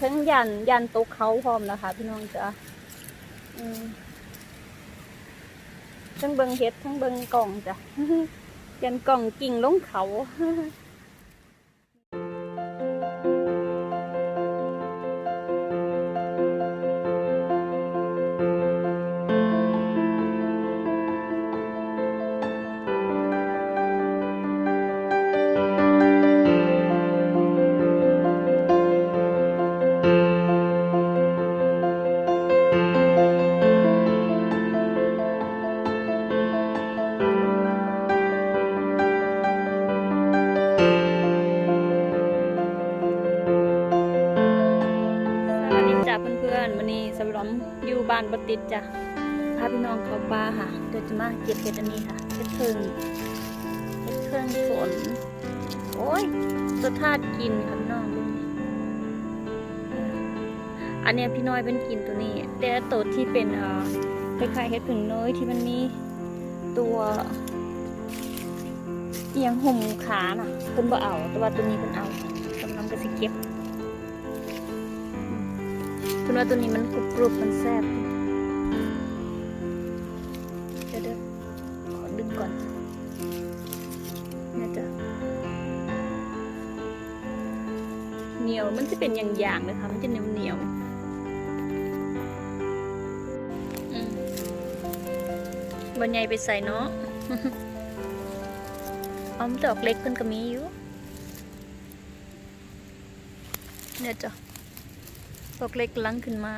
ทั้งยันยันต๊ะเขาพร้อมนะคะ พี่น้องจ้ะทั้งเบิงเฮ็ดทั้งเบิงกล่องจ้ะยันกล่องกิ่งลงเขา ติดจ้ะพาพี่น้องเข้าป่าค่ะเดี๋ยวจะมาเก็บเห็ดอันนี้ค่ะเห็ดเพิงเห็ดเพิงฝนโอ้ยสะทาดกินค่ะพี่น้องดูนี่อันนี้พี่น้อยเป็นกินตัวนี้ แต่ตัวที่เป็นเอ่อคล้ายๆเห็ดผึ่งน้อยที่มันมีตัวเอียงห่มขาน่ะเพิ่นบ่เอาแต่ว่าตัวนี้เพิ่นเอากำลังก็สิเก็บคุณว่าตัวนี้มันกรุบกรุบมันแซ่บ จะเป็นอย่างๆเลยค่ะมันจะเหนียวๆบนใหญ่ไปใส่เนาะเอาดอกเล็กเพิ่นก็มีอยู่ เนี่ยจ้ะดอกเล็กลังขึ้นมา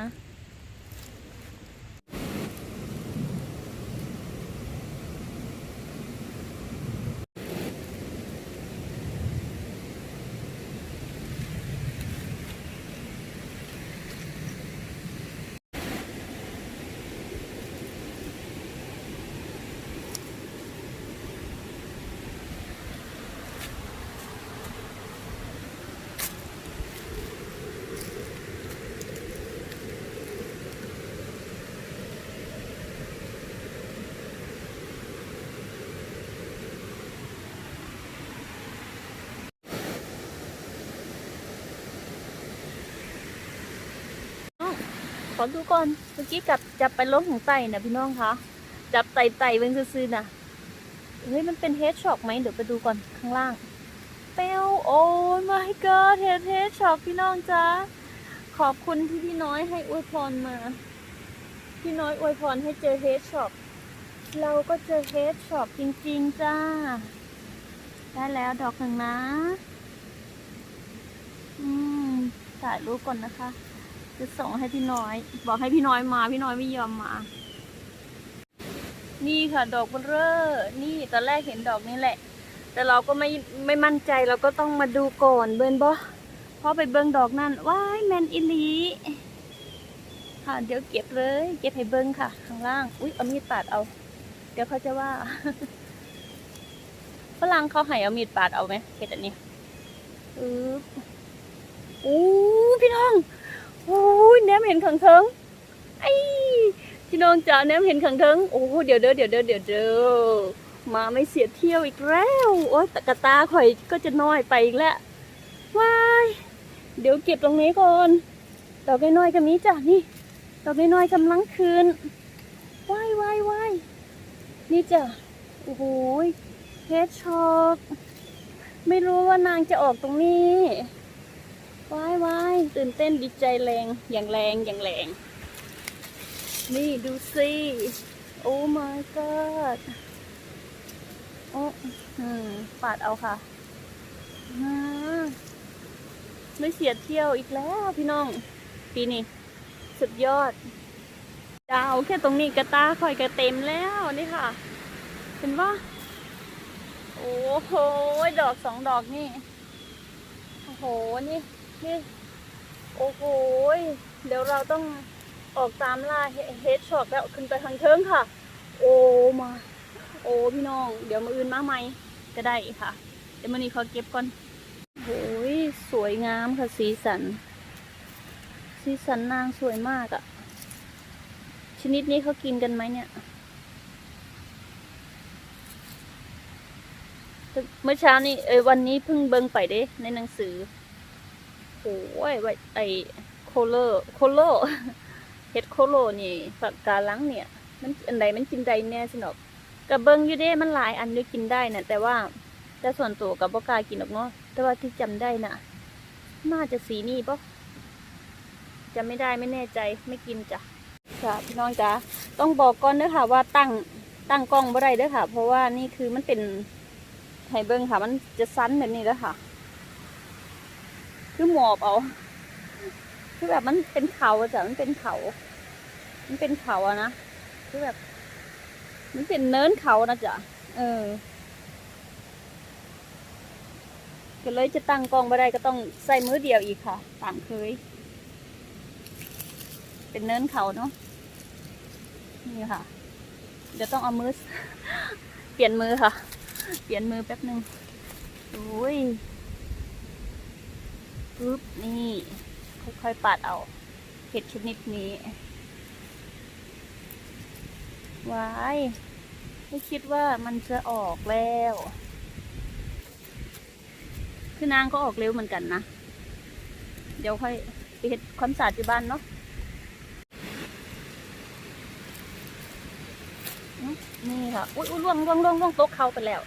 อดูก่อนเมื่อกี้จับจับไปล้มของไตนะพี่น้องคะจับไตไตเบิ่งซื่อๆนะเฮ้ยมันเป็นเฮดช็อกไหมเดี๋ยวไปดูก่อนข้างล่างเปลวโอ้ย my god เฮดเฮดช็อกพี่น้องจ้าขอบคุณที่พี่น้อยให้อวยพรมา พี่น้อยอวยพรให้เจอเฮดช็อกเราก็เจอเฮดช็อกจริงๆจ้า ได้แล้วดอกหนึ่งนะ อืมถ่ายรูปก่อนนะคะ จะส่งให้พี่น้อย บอกให้พี่น้อยมาพี่น้อยไม่ยอมมา นี่ค่ะ ดอกเบลเลอร์นี่ตอนแรกเห็นดอกนี้แหละ แต่เราก็ไม่ไม่มั่นใจเราก็ต้องมาดูก่อนเบิร์นบอพอไปเบิ้งดอกนั่นว้ายแมนอิลีค่ะ เดี๋ยวเก็บเลย เก็บให้เบิ้งค่ะ ข้างล่าง อุ๊ยเอามีดปาดเอา เดี๋ยวเขาจะว่าฝรั่งเขาให้เอามีดปาดเอาไหมเห็ดอันนี้อืออู้พี่น้อง อ้ยแนมเห็นขังเทิงไอ้พี่น้องจ๋าแนมเห็นขังเทิงโอ้เดี๋ยวเด้อเดี๋ยวเด้อเดี๋ยวเด้อมาไม่เสียเที่ยวอีกแล้วโอ้ยตะกะตาข่อยก็จะน้อยไปอีกแล้วว้ายเดี๋ยวเก็บตรงนี้ก่อนดอกน้อยๆก็มีจ้ะนี่ดอกน้อยๆกำลังคืนว้ายว้ายว้ายนี่จ้ะโอ้โหเฮดช็อกไม่รู้ว่านางจะออกตรงนี้ ว้ายว้ายตื่นเต้นดีใจแรงอย่างแรงอย่างแรง นี่ดูสิโอ้ my god โอ้อืมปาดเอาค่ะอ่าไม่เสียเที่ยวอีกแล้วพี่น้อง ปีนี้สุดยอด ดาวแค่ตรงนี้กระตาคอยกระเต็มแล้วนี่ค่ะ เห็นว่าโอ้โห ดอกสองดอกนี่ โอ้โห นี่ นี่โอ้โหเดี๋ยวเราต้องออกตามล่าเฮดช็อกแล้วขึ้นไปทางเทิงค่ะ โอ้มา โอ้พี่น้อง เดี๋ยวมาอื่นมาใหม่ก็ได้ค่ะ เดี๋ยวมันนี้ขอเก็บก่อนโอ้ยสวยงามค่ะสีสัน สีสันนางสวยมากอะ่ะ ชนิดนี้เขากินกันไหมเนี่ยเมื่อเช้านี้เออวันนี้เพิ่งเบิ่งไปเด้ในหนังสือ โอ้ยไว้ไอโคโลโคโลเฮ็ดโคโลนี่ผักกาลังเนี่ย มันอันใดมันกินได้แน่สนอกกับเบิงอยู่เด้มันหลายอันอยู่กินได้น่ะแต่ว่าแต่ส่วนตัวกับบ่กล้ากินหรอกเนาะแต่ว่าที่จำได้น่ะ น่าจะสีนี่ปะจำไม่ได้ไม่แน่ใจไม่กินจ้ะค่ะพี่น้องจ้ะต้องบอกก่อนเด้อค่ะ ว่าตั้งตั้งกล้องบ่ได้เด้อค่ะ เพราะว่านี่คือมันเป็นไฮเบิ้งค่ะ มันจะสั้นแบบนี้แล้วค่ะ คือหมอบเอาคือแบบมันเป็นเขาจ้ะมันเป็นเขา มันเป็นเขาอะนะคือแบบ มันเป็นเนินเขานะจ๊ะเออก็เลยจะตั้งกล้องไม่ได้ก็ต้องใส่มือเดียวอีกค่ะตามเคย เป็นเนินเขาเนาะนี่ค่ะ เดี๋ยวต้องเอามือ เปลี่ยนมือค่ะ เปลี่ยนมือแป๊บหนึ่งโอ้ย ปึ๊บนี่ค่อยๆปัดเอาเห็ดชนิดนี้ว้ายไม่คิดว่ามันจะออกแล้ว คือนางก็ออกเร็วเหมือนกันนะ เดี๋ยวค่อยไปเห็ดความสะอาดที่บ้านเนาะนี่ค่ะ อุ้ยอุ้ยล่วงล่วงล่วงล่วงโต๊ะเขาไปแล้ว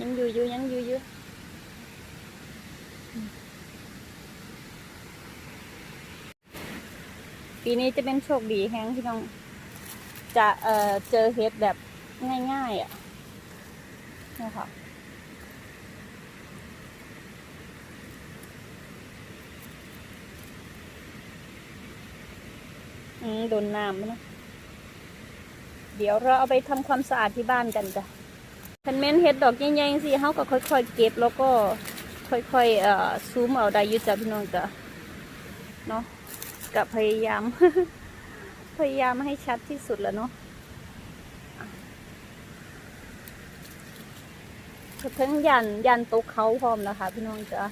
ยังอยู่อยู่ยังอยู่อยู่ ปีนี้จะเป็นโชคดีแฮงพี่น้องจะเอ่อเจอเฮ็ดแบบง่ายๆอะนี่ค่ะอืมโดนน้ำนะ เดี๋ยวเราเอาไปทำความสะอาดที่บ้านกันจ้ะคันเมนเฮ็ดดอกใหญ่ๆสิเขาก็ค่อยๆเก็บแล้วก็ค่อยๆเอ่อซูมเอาได้ยุจ้ะพี่น้องจ้ะเนาะ กับพยายาม พยายามให้ชัดที่สุดแล้วเนาะทั้งยันยันต๊ะเขาพร้อมแล้วค่ะ พี่น้องจ้ะ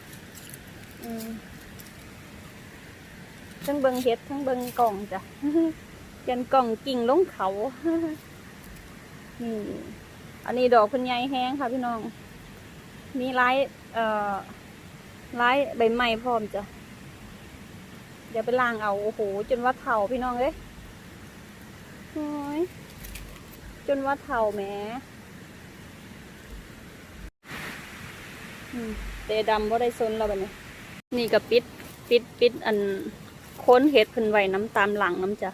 ทั้งเบิงเฮ็ดทั้งเบิงกล่องจ้ะยันกล่องกิ่งลงเขานี่อันนี้ดอกคุณยายแห้งค่ะ พี่น้อง มีลายเอ่อลายใบไม้พร้อมจ้ะ ดี๋ยวไปล้างเอา โอ้โห จนว่าเท่าพี่น้องเอ้ยโอ้ยจนว่าเท่าแหมอืมเตดำว่าได้ซนแล้วแบบนี้ นี่ก็ปิด ปิดปิดอันค้นเห็ดเพิ่นไว้น้ำตามหลังน้ำจ้ะ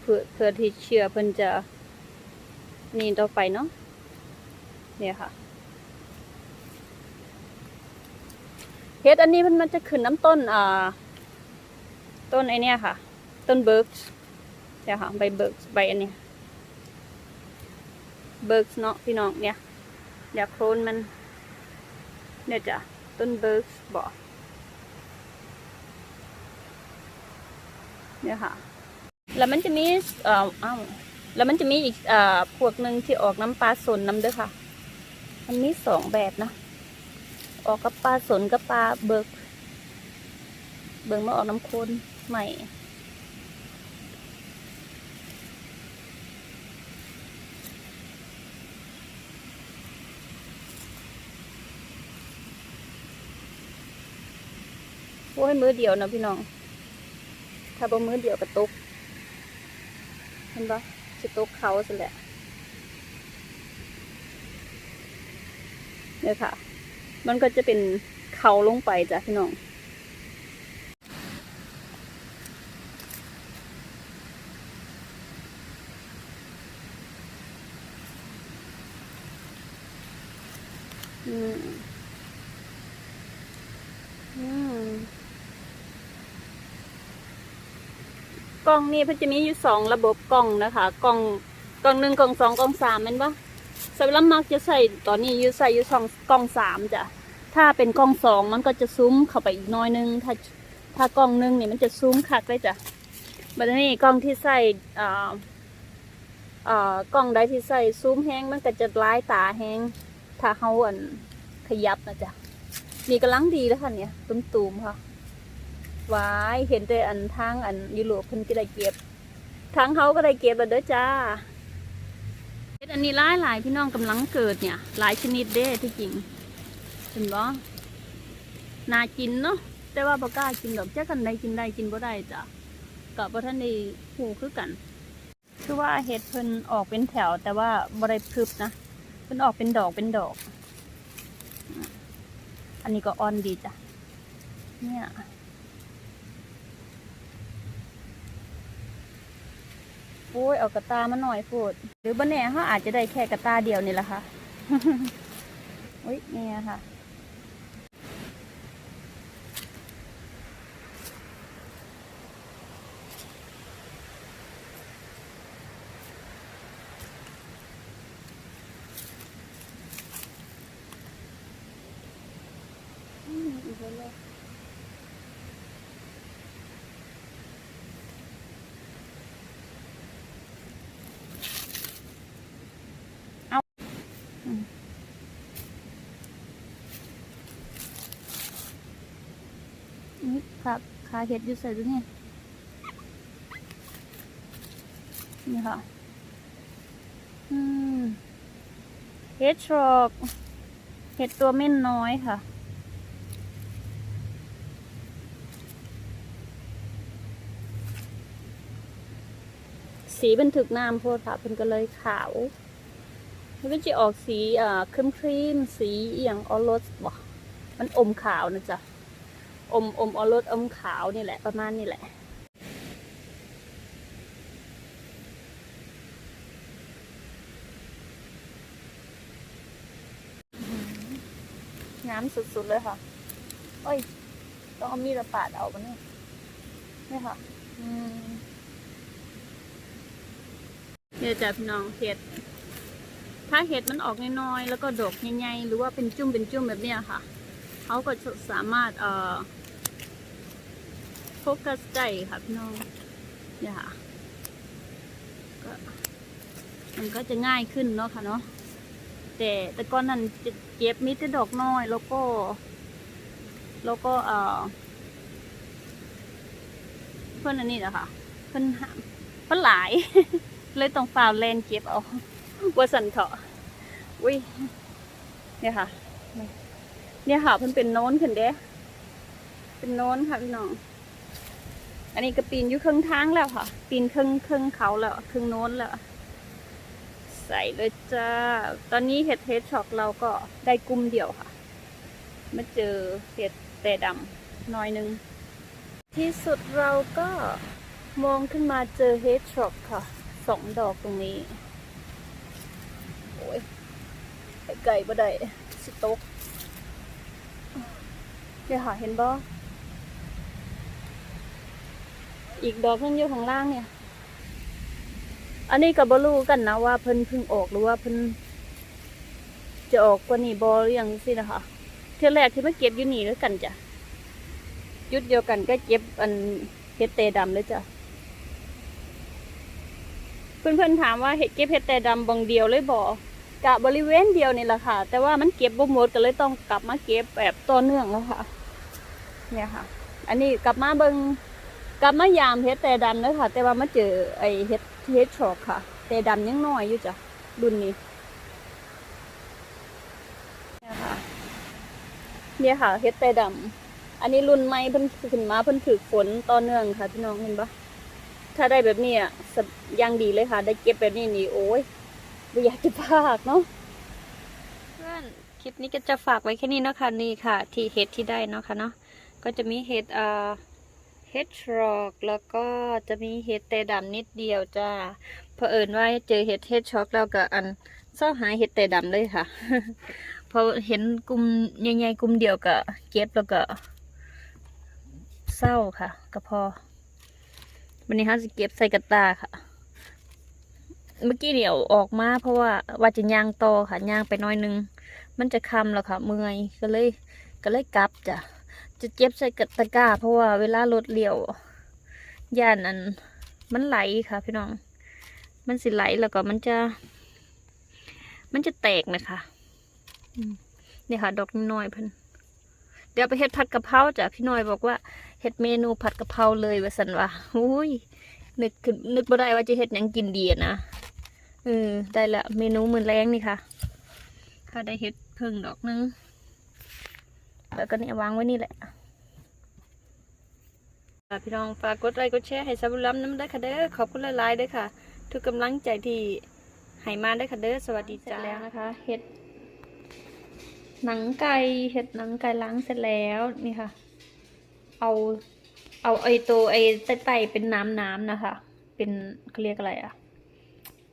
เพื่อเพื่อที่เชื่อเพิ่นจะนี่ต่อไปเนาะเนี่ยค่ะเห็ดอันนี้มันมันจะขึ้นน้ำต้นอ่า ต้นไอเนี้ยค่ะ ต้นเบิร์กเนี่ยค่ะใบเบิร์กใบอันเนี้ยเบิร์กเนาะพี่น้องเนี่ยเดี๋ยวโคลนมันเนี่ยจ้ะต้นเบิร์กบอกเนี่ยค่ะ แล้วมันจะมีเอ่ออ้าวแล้วมันจะมีอีกเอ่อพวกหนึ่งที่ออกน้ำปลาสนน้ำด้วยค่ะ มันมีสองแบบนะ ออกกับปลาสนกับปลาเบิก เบิกมาออกน้ำโคน ใหม่ โอ้ยมือเดียวนะพี่น้อง ถ้าบ่มือเดียวก็ตกเห็นปะจะตุกเขาสิแหละเนี่ยค่ะ มันก็จะเป็นเขาลงไปจ้ะพี่น้อง กล้องนี่เพิ่นจะมีอยู่สองระบบกล้องนะคะกล้องกล้องหนึ่งกล้องสองกล้องสามแมันปะสำหรับมักจะใส่ตอนนี้อยู่ใส่อยู่สองกล้องสามจ้ะถ้าเป็นกล้องสองมันก็จะซูมเข้าไปอีกน้อยนึง ถ้าถ้ากล้องหนึ่งเนี่ยมันจะซูมคักเลยจ้ะบัดนี้กล้องที่ใส่อ่าอ่ากล้องใดที่ใส่ซูมแห้งมันก็จะร้ายตาแห้งถ้าเขาอันขยับนะจ้ะนี่กำลังดีแล้วค่ะเนี่ยตุ้มๆค่ะ วายเห็นแต่อันทางอันยุโรปเพิ่นก็ได้เก็บทางเขาก็ได้เก็บแล้วเด้อจ้าเฮ็ดอันนี้หลายหลายพี่น้องกำลังเกิดเนี่ย หลายชนิดเด้ที่จริงเห็นบ่น่ากินเนาะแต่ว่าบ่กล้ากินดอกจักกันใดกินได้กินบ่ได้จ้ะก็บ่ทันได้ฮู้คือกัน คือว่าเห็ดเพิ่นออกเป็นแถว แต่ว่าบ่ได้พรึบนะเพิ่นออกเป็นดอกเป็นดอก อันนี้ก็อ่อนดีจ้ะเนี่ย โอ้ยเอากระตามาหน่อยพูด หรือบ่แหน่เขาอาจจะได้แค่กระตาเดียวนี่แหละค่ะอุ้ยเนี่ยค่ะ อืมอีกแล้วเลยเอาอืมนี่ ครับขาเห็ดอยู่ใส่ด้วยนี่นี่ค่ะ อืม เห็ดชอกเห็ดตัวเม่นน้อยค่ะ สีบันทึกน้ำโพดค่ะเพิ่นก็เลยขาวมันก็จะออกสีอ่าครีมครีมสีเอียงออรสบ่มันอมขาวนะจ๊ะ อมอมออรสอมขาวนี่แหละประมาณนี้แหละน้ำสุดๆเลยค่ะโอ้ย ต้องเอามีดมาปาดเอาปะเนี่ยนี่ค่ะ อืมเนี่ยจ้ะพี่น้องเห็ด ถ้าเห็ดมันออกน้อยๆ แล้วก็ดอกใหญ่ๆ หรือว่าเป็นจุ่มเป็นจุ่มแบบเนี้ยค่ะ เขาก็จะสามารถเอ่อโฟกัสได้ค่ะพี่น้องเนี่ยค่ะก็มันก็จะง่ายขึ้นเนาะค่ะเนาะแต่แต่ก่อนนั้นจะเก็บมีแต่ดอกน้อย แล้วก็ แล้วก็เอ่อเพื่อนอันนี้นะคะเพื่อนเพื่อนหลาย เลยต้องฝ่าวแลนเก็บเอาว่าสันเถาะอุ้ยเนี่ยค่ะ เนี่ยค่ะเพิ่นเป็นโน้นขึ้นเด้เป็นโน้นค่ะพี่น้อง อันนี้ก็ปีนอยู่ครึ่งทางแล้วค่ะ ปีนครึ่งครึ่งเขาแล้วครึ่งโน้นแล้ว ใส่เลยจ้า ตอนนี้เห็ดเทสช็อกเราก็ได้กลุ่มเดียวค่ะ มาเจอเห็ดแต่ดำน้อยนึง ที่สุดเราก็มองขึ้นมาเจอเฮดช็อกค่ะสองดอกตรงนี้ โอ้ยไปไก่บ่ได้สิตก เดี๋ยวหาเห็นบ่อีกดอกนึงอยู่ข้างล่างเนี่ย อันนี้กับบรู้กันนะว่าเพิ่นเพิ่งออกหรือว่าเพิ่นจะออกกว่านี้บอหรือยังสินะคะเที่ยแรกที่มาเก็บอยู่นี่แล้วกันจ้ะจุดเดียวกันก็เก็บอันเห็ดเตดำเลยจ้ะเพื่อนๆถามว่าเห็ดเก็บเห็ดแต่ดำบางเดียวเลยบอกกะบริเวณเดียวนี่แหละค่ะ แต่ว่ามันเก็บบ่หมดก็เลยต้องกลับมาเก็บแบบต่อเนื่องแล้วค่ะ เนี่ยค่ะ อันนี้กลับมาเบิงกลับมายามเห็ดแต่ดำเลยค่ะ แต่ว่ามาเจอไอเห็ดเห็ดชอกค่ะ แต่ดำยังน้อยอยู่จ้ะรุ่นนี้เนี่ยค่ะเนี่ยค่ะเห็ดแต่ดำอันนี้รุ่นใหม่เพิ่นขึ้นมาเพิ่นถือฝนต่อเนื่องค่ะพี่น้องเห็นปะถ้าได้แบบนี้อะยังดีเลยค่ะ ได้เก็บแบบนี้นี่โอ้ยไม่อยากจะพากเนาะเพื่อนคลิปนี้ก็จะฝากไว้แค่นี้เนาะค่ะนี่ค่ะ ที่เห็ดที่ได้เนาะค่ะเนาะ ก็จะมีเห็ดอ่าเห็ดทรอกแล้วก็จะมีเห็ดแต่ดำนิดเดียวจ้าเผอิญว่าเจอเห็ดเห็ดช็อกแล้วก็อันเศร้าหายเห็ดแต่ดำเลยค่ะพอเห็นกลุ่มใหญ่ๆกลุ่มเดียวก็เก็บแล้วก็เศร้าค่ะก็พอวันนี้ฮะจะเก็บใส่กระตาค่ะ เมื่อกี้เดี๋ยวออกมาเพราะว่าว่าจะย่างต่อค่ะย่างไปน้อยหนึง มันจะคำแล้วค่ะ เมื่อยก็เลยก็เลยกลับจ้ะ จะเก็บใส่กระตะกร้า เพราะว่าเวลารถเลี้ยวย่านอันมันไหลค่ะพี่น้อง มันสิไหลแล้วก็มันจะ มันจะแตกนะคะนี่ค่ะ ดอกน้อยเพิ่นเดี๋ยวไปเฮ็ดผัดกะเพราจ้ะพี่น้อยบอกว่าเฮ็ดเมนูผัดกะเพราเลยว่าสันว่าอุ้ยนึกขึ้นนึกบ่ได้ว่าจะเฮ็ดหยังกินดีนะเออได้ละเมนูมื้อแรงนี่ค่ะ ค่ะได้เฮ็ดเพิ่งดอกนึง แล้วก็เนี่ยวางไว้นี่แหละอะพี่น้องฝากกดไลค์กดแชร์ให้ซาบุรัมน้ำได้อค่ะเด้อขอบคุณหลายๆเด้อค่ะ ทุกกำลังใจที่ให้มาได้อค่ะเด้อสวัสดีจ้าแล้วนะคะเห็ดหนังไก่เห็ดหนังไก่ล้างเสร็จแล้วนี่ค่ะ เอาเอาไอตัวไอไตๆเป็นน้ำน้ำๆนะคะ เป็นเขาเรียกอะไรอะ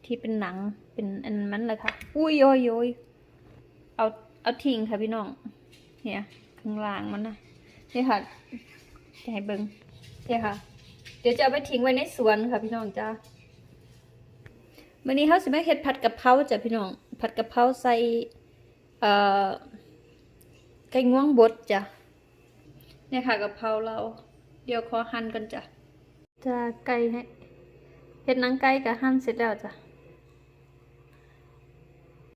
ที่เป็นหนังเป็นอันนั้นเลยค่ะ อุ้ยโยยโยยเอาเอาทิ้งค่ะพี่น้องเนี่ย ข้างล่างมันนะนี่ค่ะจะให้เบิงเนี่ยค่ะ เดี๋ยวจะเอาไปทิ้งไว้ในสวนค่ะพี่น้องจ้าวันนี้เขาสิมาเฮ็ดผัดกะเพราจ้ะพี่น้อง ผัดกะเพราใส่เอ่อไก่ง่วงบดจ้ะเนี่ยค่ะกะเพราเรา เดี๋ยวขอหั่นกันจ้ะจะไก่ให้เฮ็ดหนังไก่กับหั่นเสร็จแล้วจ้ะ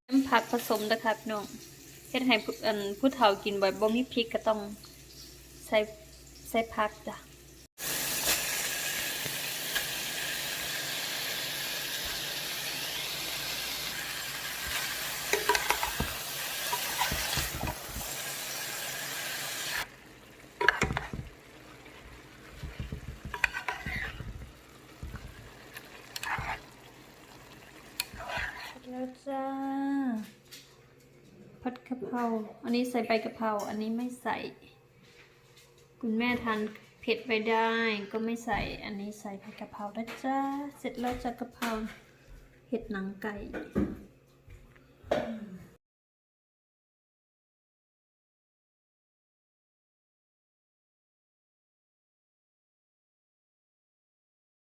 น้ำผักผสมนะคะพี่น้อง เฮ็ดให้ผู้อันผู้เฒ่ากินบ่อยบ่มีพริกก็ต้องใส่ใส่ผักจ้ะแล้วจ้า กะเพรา อันนี้ใส่ใบกะเพรา อันนี้ไม่ใส่ คุณแม่ทานเผ็ดไปได้ ก็ไม่ใส่ อันนี้ใส่ใบกะเพราแล้วจ้า เสร็จแล้วจากกะเพราเห็ดหนังไก่